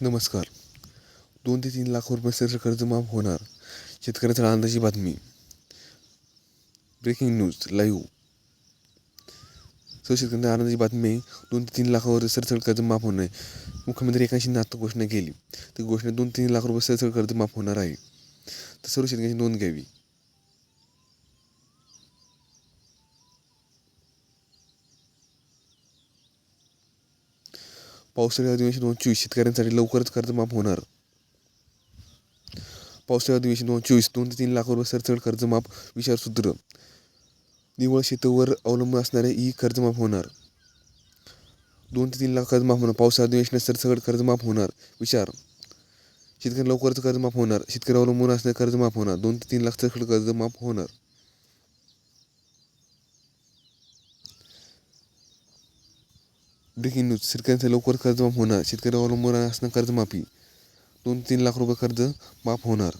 नमस्कार. दोन ते तीन लाख रुपये सरळ कर्ज माफ होणार शेतकऱ्याचा आनंदाची बातमी. Breaking news live. सर शेतकऱ्यांच्या आनंदाची बातमी दोन ते तीन लाखावर सरसळ कर्ज माफ होणार आहे. मुख्यमंत्री एकाशी आता घोषणा केली. ती घोषणा दोन तीन लाख रुपये सरसळ कर्ज माफ होणार आहे. तर सर्व शेतकऱ्यांची नोंद घ्यावी. पावसाळी अधिवेशन दोन चोवीस शेतकऱ्यांसाठी लवकरच कर्जमाफ होणार. पावसाळी अधिवेशन दोन चोवीस दोन ते तीन लाख रुपये सरसकट कर्जमाफ विचारसूत्र निव्वळ शेतीवर अवलंबून असणारे ही कर्जमाफ होणार. दोन ते तीन लाख कर्जमाफ होणार. पावसाळी अधिवेशनात सरसकट कर्जमाफ होणार. विचार. शेतकरी लवकरच कर्जमाफ होणार. शेतकरी अवलंबून असणारे कर्जमाफ होणार. दोन ते तीन लाख सरसकट कर्जमाफ होणार. ब्रेकिंग न्यूज शेतकऱ्यांचं लवकर कर्जमाफ होणार. शेतकरी अवलंबून असणं कर्जमाफी. दोन तीन लाख रुपये कर्ज माफ होणार.